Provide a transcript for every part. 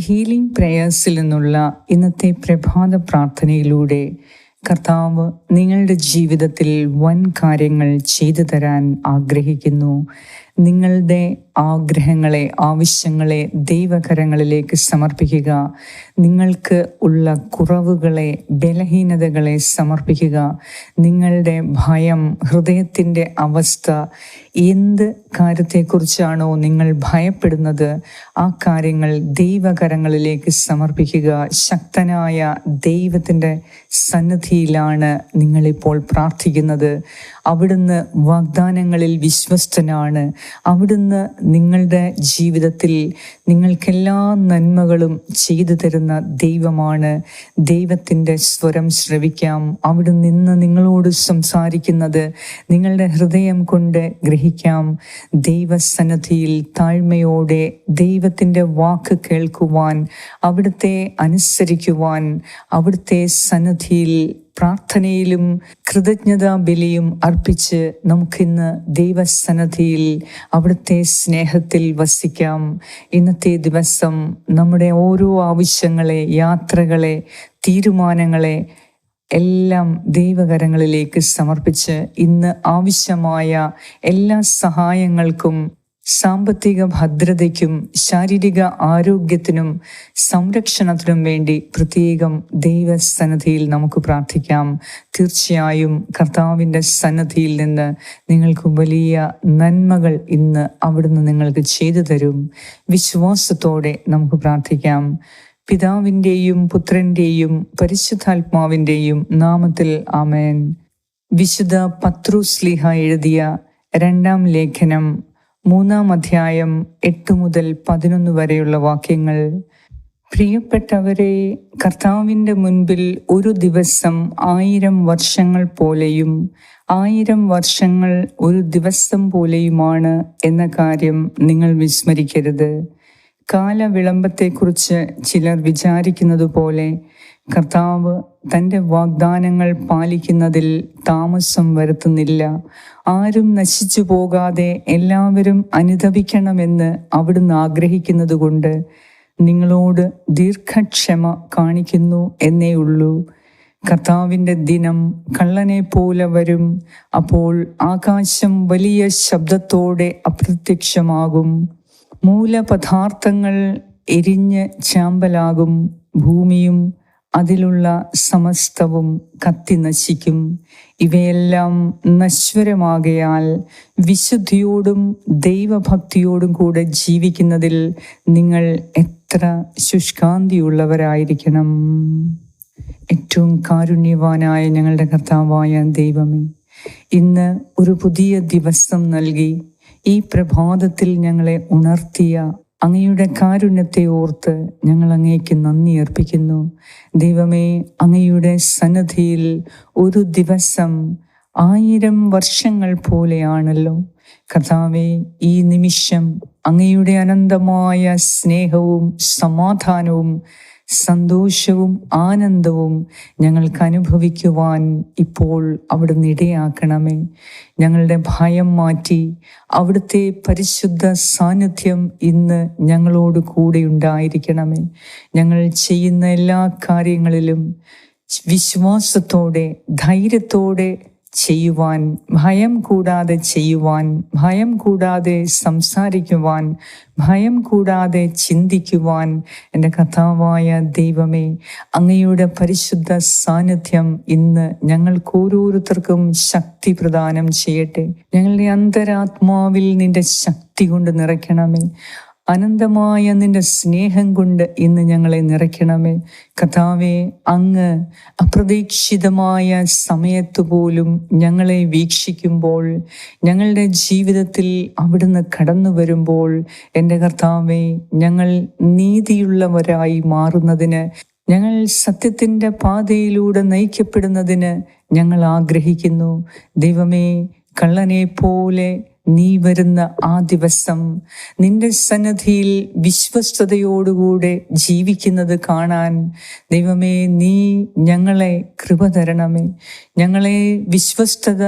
Healing പ്രേയേഴ്സിൽ നിന്നുള്ള ഇന്നത്തെ പ്രഭാത പ്രാർത്ഥനയിലൂടെ കർത്താവ് നിങ്ങളുടെ ജീവിതത്തിൽ വൻ കാര്യങ്ങൾ ചെയ്തു തരാൻ ആഗ്രഹിക്കുന്നു. നിങ്ങളുടെ ആഗ്രഹങ്ങളെ ആവശ്യങ്ങളെ ദൈവകരങ്ങളിലേക്ക് സമർപ്പിക്കുക. നിങ്ങൾക്ക് ഉള്ള കുറവുകളെ ബലഹീനതകളെ സമർപ്പിക്കുക. നിങ്ങളുടെ ഭയം ഹൃദയത്തിന്റെ അവസ്ഥ എന്ത് കാര്യത്തെക്കുറിച്ചാണോ നിങ്ങൾ ഭയപ്പെടുന്നത് ആ കാര്യങ്ങൾ ദൈവകരങ്ങളിലേക്ക് സമർപ്പിക്കുക. ശക്തനായ ദൈവത്തിന്റെ സന്നിധിയിലാണ് നിങ്ങളിപ്പോൾ പ്രാർത്ഥിക്കുന്നത്. അവിടുന്ന് വാഗ്ദാനങ്ങളിൽ വിശ്വസ്തനാണ്. അവിടുന്ന് നിങ്ങളുടെ ജീവിതത്തിൽ നിങ്ങൾക്കെല്ലാ നന്മകളും ചെയ്തു തരുന്ന ദൈവമാണ്. ദൈവത്തിന്റെ സ്വരം ശ്രവിക്കാം. അവിടുന്ന് ഇന്ന് നിങ്ങളോട് സംസാരിക്കുന്നത് നിങ്ങളുടെ ഹൃദയം കൊണ്ട് ഗ്രഹിക്കാം. ദൈവസന്നദ്ധിയിൽ താഴ്മയോടെ ദൈവത്തിന്റെ വാക്ക് കേൾക്കുവാൻ അവിടുത്തെ അനുസരിക്കുവാൻ അവിടുത്തെ സന്നദ്ധിയിൽ പ്രാർത്ഥനയിലും കൃതജ്ഞതാ ബലിയും അർപ്പിച്ച് നമുക്കിന്ന് ദൈവസന്നദ്ധിയിൽ അവിടുത്തെ സ്നേഹത്തിൽ വസിക്കാം. ഇന്നത്തെ ദിവസം നമ്മുടെ ഓരോ ആവശ്യങ്ങളെ യാത്രകളെ തീരുമാനങ്ങളെ എല്ലാം ദൈവകരങ്ങളിലേക്ക് സമർപ്പിച്ച് ഇന്ന് ആവശ്യമായ എല്ലാ സഹായങ്ങൾക്കും സാമ്പത്തിക ഭദ്രതയ്ക്കും ശാരീരിക ആരോഗ്യത്തിനും സംരക്ഷണത്തിനും വേണ്ടി പ്രത്യേകം ദൈവസന്നദ്ധിയിൽ നമുക്ക് പ്രാർത്ഥിക്കാം. തീർച്ചയായും കർത്താവിന്റെ സന്നദ്ധിയിൽ നിന്ന് നിങ്ങൾക്ക് വലിയ നന്മകൾ ഇന്ന് അവിടുന്ന് നിങ്ങൾക്ക് ചെയ്തു തരും. വിശ്വാസത്തോടെ നമുക്ക് പ്രാർത്ഥിക്കാം. പിതാവിന്റെയും പുത്രന്റെയും പരിശുദ്ധാത്മാവിന്റെയും നാമത്തിൽ ആമേൻ. വിശുദ്ധ പത്രുസ്ലിഹ എഴുതിയ രണ്ടാം ലേഖനം മൂന്നാം അധ്യായം എട്ട് മുതൽ പതിനൊന്ന് വരെയുള്ള വാക്യങ്ങൾ. പ്രിയപ്പെട്ടവരെ കർത്താവിന്റെ മുൻപിൽ ഒരു ദിവസം ആയിരം വർഷങ്ങൾ പോലെയും ആയിരം വർഷങ്ങൾ ഒരു ദിവസം പോലെയുമാണ് എന്ന കാര്യം നിങ്ങൾ വിസ്മരിക്കരുത്. കാലവിളംബത്തെക്കുറിച്ച് ചിലർ വിചാരിക്കുന്നത് പോലെ കർത്താവ് തന്റെ വാഗ്ദാനങ്ങൾ പാലിക്കുന്നതിൽ താമസം വരുത്തുന്നില്ല. ആരും നശിച്ചു പോകാതെ എല്ലാവരും അനുദപിക്കണമെന്ന് അവിടുന്ന് ആഗ്രഹിക്കുന്നത് കൊണ്ട് നിങ്ങളോട് ദീർഘക്ഷമ കാണിക്കുന്നു എന്നേ ഉള്ളൂ. കർത്താവിന്റെ ദിനം കള്ളനെ പോലെ വരും. അപ്പോൾ ആകാശം വലിയ ശബ്ദത്തോടെ അപ്രത്യക്ഷമാകും. മൂലപദാർത്ഥങ്ങൾ എരിഞ്ഞ് ചാമ്പലാകും. ഭൂമിയും അതിലുള്ള സമസ്തവും കത്തി നശിക്കും. ഇവയെല്ലാം നശ്വരമാകയാൽ വിശുദ്ധിയോടും ദൈവഭക്തിയോടും കൂടെ ജീവിക്കുന്നതിൽ നിങ്ങൾ എത്ര ശുഷ്കാന്തിയുള്ളവരായിരിക്കണം. ഏറ്റവും കാരുണ്യവാനായ ഞങ്ങളുടെ കർത്താവായ ദൈവമേ ഇന്ന് ഒരു പുതിയ ദിവസം നൽകി ഈ പ്രഭാതത്തിൽ ഞങ്ങളെ ഉണർത്തിയ അങ്ങയുടെ കാരുണ്യത്തെ ഓർത്ത് ഞങ്ങൾ അങ്ങേക്ക് നന്ദി അർപ്പിക്കുന്നു. ദൈവമേ അങ്ങയുടെ സന്നദ്ധിയിൽ ഒരു ദിവസം ആയിരം വർഷങ്ങൾ പോലെയാണല്ലോ. കർത്താവെ ഈ നിമിഷം അങ്ങയുടെ അനന്തമായ സ്നേഹവും സമാധാനവും സന്തോഷവും ആനന്ദവും ഞങ്ങൾക്ക് അനുഭവിക്കുവാൻ ഇപ്പോൾ അവിടുന്ന് ഇടയാക്കണമേ. ഞങ്ങളുടെ ഭയം മാറ്റി അവിടുത്തെ പരിശുദ്ധ സാന്നിധ്യം ഇന്ന് ഞങ്ങളോട് കൂടെ ഉണ്ടായിരിക്കണമേ. ഞങ്ങൾ ചെയ്യുന്ന എല്ലാ കാര്യങ്ങളിലും വിശ്വാസത്തോടെ ധൈര്യത്തോടെ ചെയ്യുവാൻ ഭയം കൂടാതെ ചെയ്യുവാൻ ഭയം കൂടാതെ സംസാരിക്കുവാൻ ഭയം കൂടാതെ ചിന്തിക്കുവാൻ എന്റെ കഥാവായ ദൈവമേ അങ്ങയുടെ പരിശുദ്ധ സാന്നിധ്യം ഇന്ന് ഞങ്ങൾക്ക് ഓരോരുത്തർക്കും ശക്തി പ്രദാനം ചെയ്യട്ടെ. ഞങ്ങളുടെ അന്തരാത്മാവിൽ നിന്റെ ശക്തി കൊണ്ട് നിറയ്ക്കണമേ. അനന്തമായ നിന്റെ സ്നേഹം കൊണ്ട് ഇന്ന് ഞങ്ങളെ നിറയ്ക്കണമേ. കഥാവെ അങ്ങ് അപ്രതീക്ഷിതമായ സമയത്ത് പോലും ഞങ്ങളെ വീക്ഷിക്കുമ്പോൾ ഞങ്ങളുടെ ജീവിതത്തിൽ അവിടുന്ന് കടന്നു വരുമ്പോൾ എന്റെ കർത്താവെ ഞങ്ങൾ നീതിയുള്ളവരായി മാറുന്നതിന് ഞങ്ങൾ സത്യത്തിന്റെ പാതയിലൂടെ നയിക്കപ്പെടുന്നതിന് ഞങ്ങൾ ആഗ്രഹിക്കുന്നു. ദൈവമേ കള്ളനെ പോലെ നീ വരുന്ന ആ ദിവസം നിന്റെ സന്നദ്ധിയിൽ വിശ്വസ്തയോടുകൂടെ ജീവിക്കുന്നത് കാണാൻ ദൈവമേ നീ ഞങ്ങളെ കൃപ തരണമേ. ഞങ്ങളെ വിശ്വസ്തത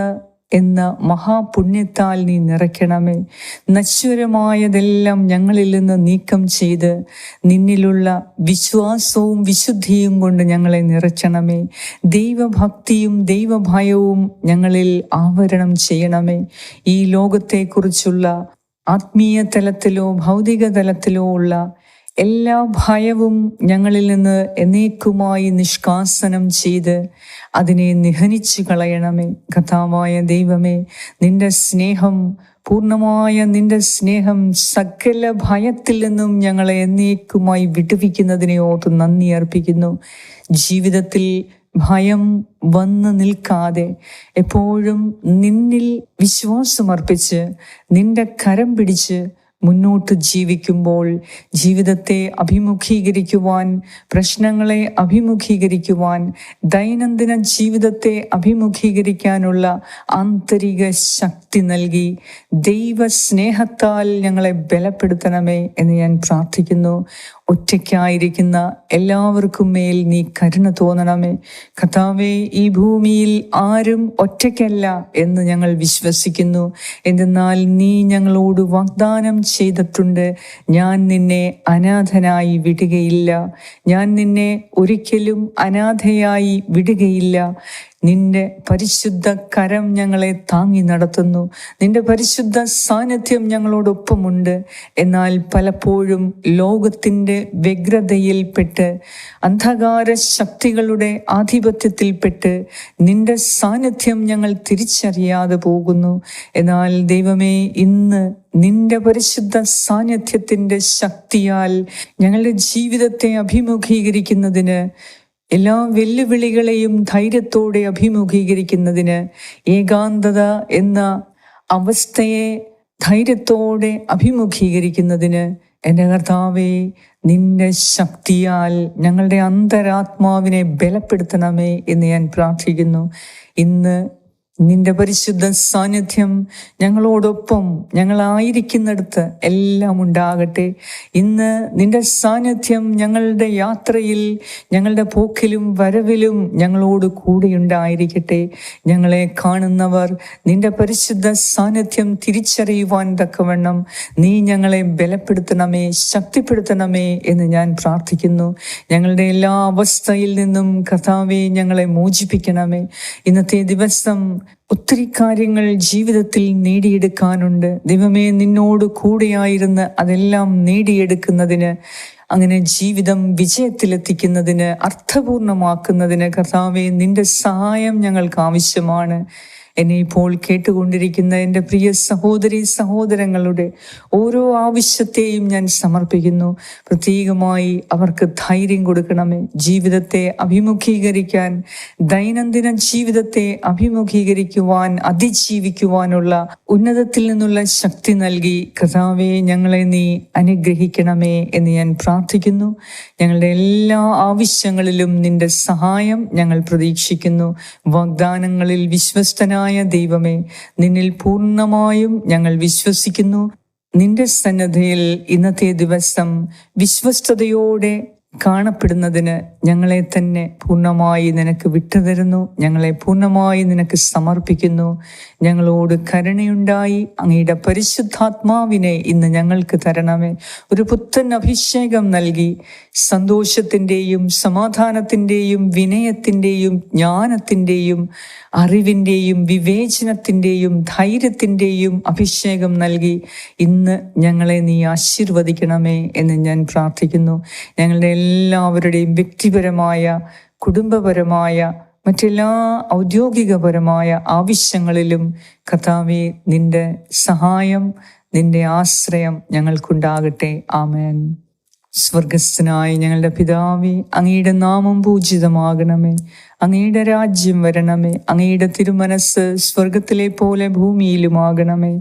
എന്ന മഹാപുണ്യത്താൽ നീ നിറയ്ക്കണമേ. നശ്വരമായതെല്ലാം ഞങ്ങളിൽ നിന്ന് നീക്കം ചെയ്ത് നിന്നിലുള്ള വിശ്വാസവും വിശുദ്ധിയും കൊണ്ട് ഞങ്ങളെ നിറയ്ക്കണമേ. ദൈവഭക്തിയും ദൈവഭയവും ഞങ്ങളിൽ ആവരണം ചെയ്യണമേ. ഈ ലോകത്തെക്കുറിച്ചുള്ള ആത്മീയ തലത്തിലോ ഭൗതിക തലത്തിലോ ഉള്ള എല്ലാ ഭയവും ഞങ്ങളിൽ നിന്ന് എന്നേക്കുമായി നിഷ്കാസനം ചെയ്ത് അതിനെ നിഹനിച്ചു കളയണമേ. കഥാമായ ദൈവമേ നിന്റെ സ്നേഹം പൂർണമായ നിന്റെ സ്നേഹം സകല ഭയത്തിൽ നിന്നും ഞങ്ങളെ എന്നേക്കുമായി വിടുവിക്കുന്നതിനെ ഓർത്ത് നന്ദി അർപ്പിക്കുന്നു. ജീവിതത്തിൽ ഭയം വന്ന് നിൽക്കാതെ എപ്പോഴും നിന്നിൽ വിശ്വാസമർപ്പിച്ച് നിന്റെ കരം പിടിച്ച് മുന്നോട്ട് ജീവിക്കുമ്പോൾ ജീവിതത്തെ അഭിമുഖീകരിക്കുവാൻ പ്രശ്നങ്ങളെ അഭിമുഖീകരിക്കുവാൻ ദൈനംദിന ജീവിതത്തെ അഭിമുഖീകരിക്കാനുള്ള ആന്തരിക ശക്തി നൽകി ദൈവസ്നേഹത്താൽ ഞങ്ങളെ ബലപ്പെടുത്തണമേ എന്ന് ഞാൻ പ്രാർത്ഥിക്കുന്നു. ഒറ്റയ്ക്കായിരിക്കുന്ന എല്ലാവർക്കും മേൽ നീ കരുണ തോന്നണമേ. കഥാവേ ഈ ഭൂമിയിൽ ആരും ഒറ്റയ്ക്കല്ല എന്ന് ഞങ്ങൾ വിശ്വസിക്കുന്നു. എന്തെന്നാൽ നീ ഞങ്ങളോട് വാഗ്ദാനം ചെയ്തിട്ടുണ്ട്. ഞാൻ നിന്നെ അനാഥനായി വിടുകയില്ല. ഞാൻ നിന്നെ ഒരിക്കലും അനാഥയായി വിടുകയില്ല. നിന്റെ പരിശുദ്ധ കരം ഞങ്ങളെ താങ്ങി നടത്തുന്നു. നിന്റെ പരിശുദ്ധ സാന്നിധ്യം ഞങ്ങളോടൊപ്പമുണ്ട്. എന്നാൽ പലപ്പോഴും ലോകത്തിന്റെ വ്യഗ്രതയിൽപ്പെട്ട് അന്ധകാര ശക്തികളുടെ ആധിപത്യത്തിൽപ്പെട്ട് നിന്റെ സാന്നിധ്യം ഞങ്ങൾ തിരിച്ചറിയാതെ പോകുന്നു. എന്നാൽ ദൈവമേ ഇന്ന് നിന്റെ പരിശുദ്ധ സാന്നിധ്യത്തിന്റെ ശക്തിയാൽ ഞങ്ങളുടെ ജീവിതത്തെ അഭിമുഖീകരിക്കുന്നതിന് എല്ലാ വെല്ലുവിളികളെയും ധൈര്യത്തോടെ അഭിമുഖീകരിക്കുന്നതിന് ഏകാന്തത എന്ന അവസ്ഥയെ ധൈര്യത്തോടെ അഭിമുഖീകരിക്കുന്നതിന് എന്റെ കർത്താവേ നിന്റെ ശക്തിയാൽ ഞങ്ങളുടെ അന്തരാത്മാവിനെ ബലപ്പെടുത്തണമേ എന്ന് ഞാൻ പ്രാർത്ഥിക്കുന്നു. ഇന്ന് നിന്റെ പരിശുദ്ധ സാന്നിധ്യം ഞങ്ങളോടൊപ്പം ഞങ്ങളായിരിക്കുന്നിടത്ത് എല്ലാം ഉണ്ടാകട്ടെ. ഇന്ന് നിന്റെ സാന്നിധ്യം ഞങ്ങളുടെ യാത്രയിൽ ഞങ്ങളുടെ പോക്കിലും വരവിലും ഞങ്ങളോട് കൂടെയുണ്ടായിരിക്കട്ടെ ഞങ്ങളെ കാണുന്നവർ നിന്റെ പരിശുദ്ധ സാന്നിധ്യം തിരിച്ചറിയുവാൻ തക്കവണ്ണം നീ ഞങ്ങളെ ബലപ്പെടുത്തണമേ ശക്തിപ്പെടുത്തണമേ എന്ന് ഞാൻ പ്രാർത്ഥിക്കുന്നു. ഞങ്ങളുടെ എല്ലാ അവസ്ഥയിൽ നിന്നും കഥാവെ ഞങ്ങളെ മോചിപ്പിക്കണമേ. ഇന്നത്തെ ദിവസം ഒത്തിരി കാര്യങ്ങൾ ജീവിതത്തിൽ നേടിയെടുക്കാനുണ്ട്. ദൈവമേ നിന്നോട് കൂടെയായിരുന്ന് അതെല്ലാം നേടിയെടുക്കുന്നതിന് അങ്ങനെ ജീവിതം വിജയത്തിലെത്തിക്കുന്നതിന് അർത്ഥപൂർണമാക്കുന്നതിന് കർത്താവെ നിന്റെ സഹായം ഞങ്ങൾക്ക് ആവശ്യമാണ്. എന്നെ ഇപ്പോൾ കേട്ടുകൊണ്ടിരിക്കുന്ന എന്റെ പ്രിയ സഹോദരി സഹോദരങ്ങളുടെ ഓരോ ആവശ്യത്തെയും ഞാൻ സമർപ്പിക്കുന്നു. പ്രത്യേകമായി അവർക്ക് ധൈര്യം കൊടുക്കണമേ. ജീവിതത്തെ അഭിമുഖീകരിക്കാൻ ദൈനംദിന ജീവിതത്തെ അഭിമുഖീകരിക്കുവാൻ അതിജീവിക്കുവാനുള്ള ഉന്നതത്തിൽ നിന്നുള്ള ശക്തി നൽകി കഥാവെ ഞങ്ങളെ നീ അനുഗ്രഹിക്കണമേ എന്ന് ഞാൻ പ്രാർത്ഥിക്കുന്നു. ഞങ്ങളുടെ എല്ലാ ആവശ്യങ്ങളിലും നിന്റെ സഹായം ഞങ്ങൾ പ്രതീക്ഷിക്കുന്നു. വാഗ്ദാനങ്ങളിൽ വിശ്വസ്തനായ ദൈവമേ നിന്നിൽ പൂർണമായും ഞങ്ങൾ വിശ്വസിക്കുന്നു. നിന്റെ സന്നദ്ധയിൽ ഇന്നത്തെ ദിവസം വിശ്വസ്തയോടെ കാണപ്പെടുന്നതിന് ഞങ്ങളെ തന്നെ പൂർണമായി നിനക്ക് വിട്ടുതരുന്നു. ഞങ്ങളെ പൂർണമായി നിനക്ക് സമർപ്പിക്കുന്നു. ഞങ്ങളോട് കരുണയുണ്ടായി. അങ്ങയുടെ പരിശുദ്ധാത്മാവിനെ ഇന്ന് ഞങ്ങൾക്ക് തരണമേ. ഒരു പുത്തൻ അഭിഷേകം നൽകി. സന്തോഷത്തിന്റെയും സമാധാനത്തിന്റെയും വിനയത്തിന്റെയും ജ്ഞാനത്തിന്റെയും അറിവിന്റെയും വിവേചനത്തിന്റെയും ധൈര്യത്തിന്റെയും അഭിഷേകം നൽകി. ഇന്ന് ഞങ്ങളെ നീ ആശീർവദിക്കണമേ എന്ന് ഞാൻ പ്രാർത്ഥിക്കുന്നു. ഞങ്ങളുടെ എല്ലാവരുടെയും വ്യക്തിപരമായ കുടുംബപരമായ മറ്റെല്ലാ ഔദ്യോഗികപരമായ ആവശ്യങ്ങളിലും കർത്താവെ നിന്റെ സഹായം നിന്റെ ആശ്രയം ഞങ്ങൾക്കുണ്ടാകട്ടെ. ആമേൻ. സ്വർഗസ്ഥനായ ഞങ്ങളുടെ പിതാവി അങ്ങയുടെ നാമം പൂജിതമാകണമേ. അങ്ങയുടെ രാജ്യം വരണമേ. അങ്ങയുടെ തിരുമനസ് സ്വർഗത്തിലെ പോലെ ഭൂമിയിലുമാകണമേ.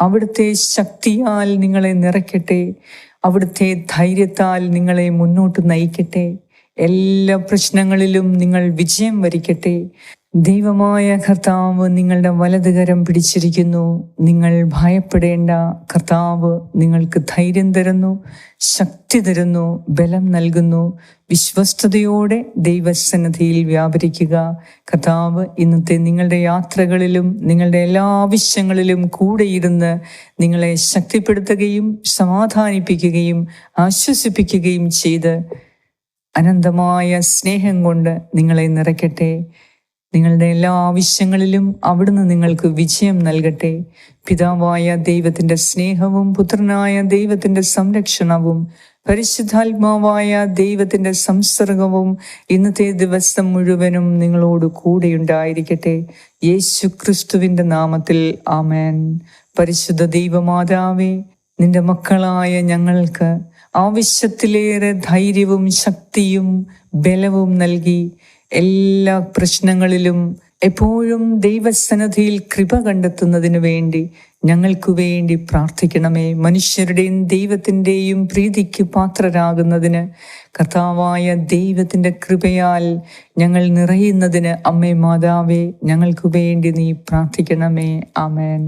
അവിടുത്തെ ശക്തിയാൽ നിങ്ങളെ നിറയ്ക്കട്ടെ. അവിടുത്തെ ധൈര്യത്താൽ നിങ്ങളെ മുന്നോട്ട് നയിക്കട്ടെ. എല്ലാ പ്രശ്നങ്ങളിലും നിങ്ങൾ വിജയം വരിക്കട്ടെ. ദൈവമായ കർത്താവ് നിങ്ങളുടെ വലതുകരം പിടിച്ചിരിക്കുന്നു. നിങ്ങൾ ഭയപ്പെടേണ്ട. കർത്താവ് നിങ്ങൾക്ക് ധൈര്യം തരുന്നു ശക്തി തരുന്നു ബലം നൽകുന്നു. വിശ്വസ്തയോടെ ദൈവസന്നദ്ധിയിൽ വ്യാപരിക്കുക. കർത്താവ് ഇന്നത്തെ നിങ്ങളുടെ യാത്രകളിലും നിങ്ങളുടെ എല്ലാ ആവശ്യങ്ങളിലും കൂടെയിരുന്ന് നിങ്ങളെ ശക്തിപ്പെടുത്തുകയും സമാധാനിപ്പിക്കുകയും ആശ്വസിപ്പിക്കുകയും ചെയ്ത് അനന്തമായ സ്നേഹം കൊണ്ട് നിങ്ങളെ നിറയ്ക്കട്ടെ. നിങ്ങളുടെ എല്ലാ ആവശ്യങ്ങളിലും അവിടുന്ന് നിങ്ങൾക്ക് വിജയം നൽകട്ടെ. പിതാവായ ദൈവത്തിന്റെ സ്നേഹവും പുത്രനായ ദൈവത്തിന്റെ സംരക്ഷണവും പരിശുദ്ധാത്മാവായ ദൈവത്തിന്റെ സംസർഗവും ഇന്നത്തെ ദിവസം മുഴുവനും നിങ്ങളോട് കൂടെയുണ്ടായിരിക്കട്ടെ. യേശു ക്രിസ്തുവിന്റെ നാമത്തിൽ ആമേൻ. പരിശുദ്ധ ദൈവമാതാവേ നിന്റെ മക്കളായ ഞങ്ങൾക്ക് ആവശ്യത്തിലേറെ ധൈര്യവും ശക്തിയും ബലവും നൽകി. എല്ലാ പ്രശ്നങ്ങളിലും എപ്പോഴും ദൈവസന്നധിയിൽ കൃപ കണ്ടെത്തുന്നതിന് വേണ്ടി ഞങ്ങൾക്കു വേണ്ടി പ്രാർത്ഥിക്കണമേ. മനുഷ്യരുടെയും ദൈവത്തിന്റെയും പ്രീതിക്ക് പാത്രരാകുന്നതിന് കർത്താവായ ദൈവത്തിന്റെ കൃപയാൽ ഞങ്ങൾ നിറയുന്നതിന് അമ്മേ മാതാവേ ഞങ്ങൾക്കു വേണ്ടി നീ പ്രാർത്ഥിക്കണമേ. ആമേൻ.